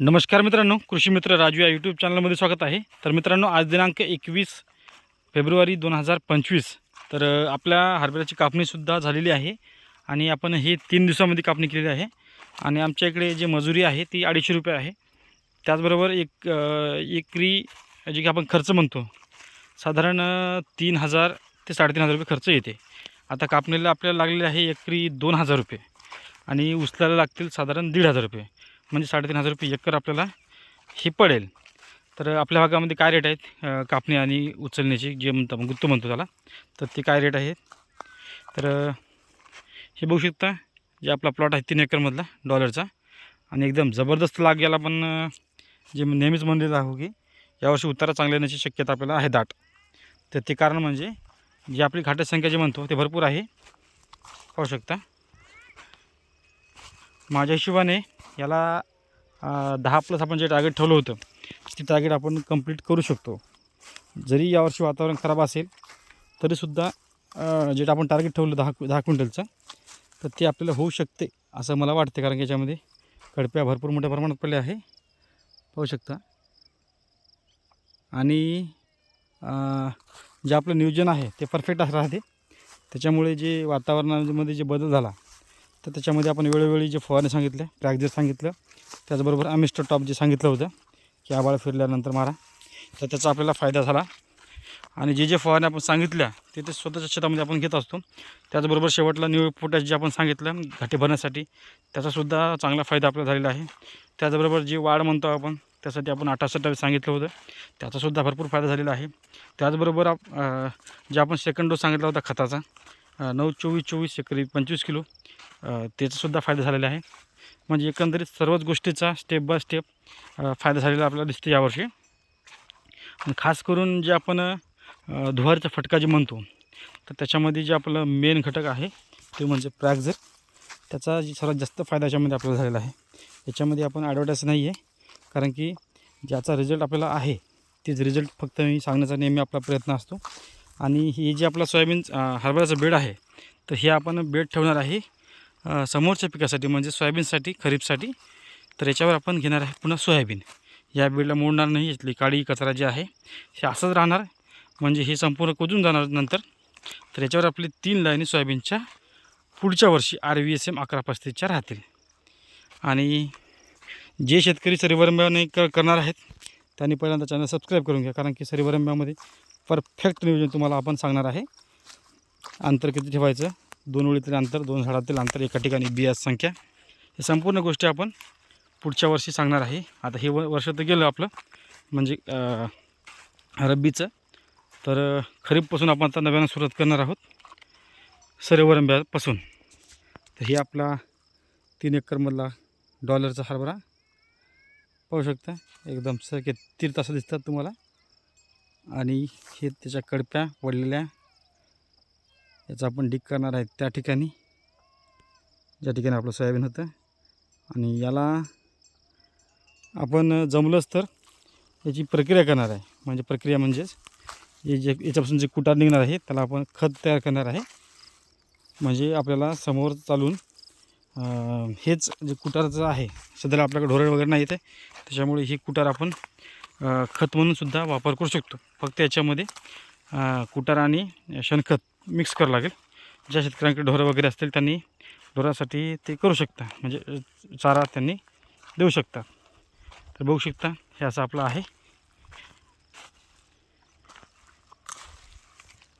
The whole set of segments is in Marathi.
नमस्कार मित्रांनो कृषी मित्र राजू या यूट्यूब चॅनलमध्ये स्वागत आहे. तर मित्रांनो आज दिनांक एकवीस फेब्रुवारी दोन हजार पंचवीस. तर आपल्या हरभऱ्याची कापणीसुद्धा झालेली आहे आणि आपण हे तीन दिवसामध्ये कापणी केलेली आहे आणि आमच्या इकडे जी मजुरी आहे ती अडीचशे रुपये आहे. त्याचबरोबर एक एकरी जे की आपण खर्च म्हणतो साधारण तीन हजार ते साडेतीन हजार रुपये खर्च येते. आता कापणीला आपल्याला लागलेले आहे एकरी दोन हजार रुपये आणि उचलायला लागतील साधारण दीड हजार रुपये. म्हणजे साडेतीन हजार रुपये एकर आपल्याला हे पडेल. तर आपल्या भागामध्ये काय रेट आहेत? कापणी आणि उचलण्याची जे म्हणतो आपण गुत्त म्हणतो त्याला तर ते काय रेट आहेत तर हे बघू शकता जे आपला प्लॉट आहे तीन एकरमधला डॉलरचा आणि एकदम जबरदस्त लाग याला पण जे नेहमीच म्हणलेलं आहो की यावर्षी उतारा चांगल्या येण्याची शक्यता आपल्याला आहे दाट. तर ते कारण म्हणजे जी आपली घाटसंख्या संख्या जे म्हणतो ते भरपूर आहे. पाहू शकता. माझ्या हिशोबाने याला दहा प्लस आपण जे टार्गेट ठेवलं होतं ते टार्गेट आपण कंप्लीट करू शकतो. जरी यावर्षी वातावरण खराब असेल तरीसुद्धा जे आपण टार्गेट ठेवलं दहा दहा क्विंटलचं तर ते आपल्याला होऊ शकते असं मला वाटते कारण की याच्यामध्ये कडप्या भरपूर मोठ्या प्रमाणात पडल्या आहे. पाहू शकता. आणि जे आपलं नियोजन आहे ते परफेक्ट राहते. त्याच्यामुळे जे वातावरणामध्ये जे बदल झाला तर त्याच्यामध्ये आपण वेळोवेळी जे फवारणी सांगितले प्रॅक्झर सांगितलं त्याचबरोबर अमिस्टर टॉप जे सांगितलं होतं की आबाळ फिरल्यानंतर मारा. तर त्याचा आपल्याला फायदा झाला. आणि जे जे फवारणी आपण सांगितल्या ते ते स्वतःच्या शेतामध्ये आपण घेत असतो. त्याचबरोबर शेवटला न्यू पोटॅश जे आपण सांगितलं घाटे भरण्यासाठी त्याचासुद्धा चांगला फायदा आपल्याला झालेला आहे. त्याचबरोबर जी वाढ म्हणतो आपण त्यासाठी आपण अठरा सत्तावीस सांगितलं होतं. त्याचासुद्धा भरपूर फायदा झालेला आहे. त्याचबरोबर आप जे आपण सेकंड डोस सांगितला होता खताचा नऊ चोवीस चोवीस एकरी पंचवीस किलो त्याचासुद्धा फायदा झालेला आहे. म्हणजे एकंदरीत सर्वच गोष्टीचा स्टेप बाय स्टेप फायदा झालेला आपल्याला दिसते यावर्षी. आणि खास करून जे आपण धुवारीचा धुवारचा फटका जे म्हणतो तर त्याच्यामध्ये जे आपलं मेन घटक आहे ते म्हणजे प्रॅक्झर त्याचा जे सर्वात जास्त फायदा याच्यामध्ये आपल्याला झालेला आहे. याच्यामध्ये आपण ॲडव्हर्टाईज नाही आहे कारण की ज्याचा रिझल्ट आपल्याला आहे तेच रिझल्ट फक्त मी सांगण्याचा नेहमी आपला प्रयत्न असतो. आणि हे जे आपला सोयाबीन हरभऱ्याचं बेड आहे तर हे आपण बेड ठेवणार आहे. समोरच्या पिकासाठी म्हणजे सोयाबीनसाठी खरीपसाठी तर याच्यावर आपण घेणार आहे पुन्हा सोयाबीन. या बेडला मोडणार नाही यातली काळी कचरा जे आहे हे असंच राहणार म्हणजे हे संपूर्ण कुजून जाणार नंतर. तर याच्यावर आपली तीन लाईनी सोयाबीनच्या पुढच्या वर्षी आर व्ही एस एम अकरा पस्तीसच्या राहतील. आणि जे शेतकरी सरीवरंब्याने क करणार आहेत त्यांनी पहिल्यांदा चॅनल सबस्क्राईब करून घ्या कारण की सरीवरंब्यामध्ये परफेक्ट नियोजन तुम्हाला आपण सांगणार आहे. अंतर किती ठेवायचं? दोन ओळीतील अंतर दोन झाडातील अंतर एका ठिकाणी बिया संख्या. हे संपूर्ण गोष्टी आपण पुढच्या वर्षी सांगणार आहे. आता हे व वर्ष तर गेलं आपलं म्हणजे रब्बीचं. तर खरीपपासून आपण आता नव्यानं सुरुवात करणार आहोत सरेवरंब्यापासून तर हे आपला तीन एकरमधला डॉलरचा हरभरा. पाहू शकता एकदम सके तीर तासं दिसतात तुम्हाला. आणि हे त्याच्या कडप्या वडलेल्या याचा आपण डिक करणार आहे त्या ठिकाणी ज्या ठिकाणी आपलं सोयाबीन होतं. आणि याला आपण जमलंच तर याची प्रक्रिया करणार आहे. म्हणजे प्रक्रिया म्हणजेच हे जे याच्यापासून जे कुटार निघणार आहे त्याला आपण खत तयार करणार आहे. म्हणजे आपल्याला समोर चालून हेच जे कुटारचं आहे सध्याला आपल्याकडे ढोरळ वगैरे नाही येते त्याच्यामुळे ही कुटार आपण खत म्हणूनसुद्धा वापर करू शकतो. फक्त याच्यामध्ये कुटार आणि शेणखत. मिक्स करावं लागेल. ज्या शेतकऱ्यांकडे ढोरं वगैरे असतील त्यांनी ढोरासाठी ते करू शकता. म्हणजे चारा त्यांनी देऊ शकता. तर बघू शकता हे असं आपलं आहे.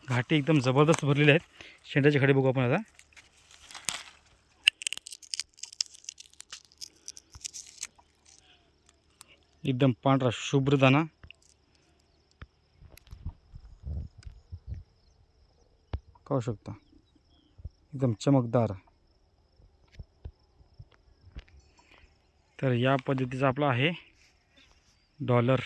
घाटी एकदम जबरदस्त भरलेले आहेत. शेंड्याचे खडे बघू आपण आता. एकदम पांढरा शुभ्र दाना पाहू शकता. एकदम चमकदार. तर या पद्धतीचा आपला आहे डॉलर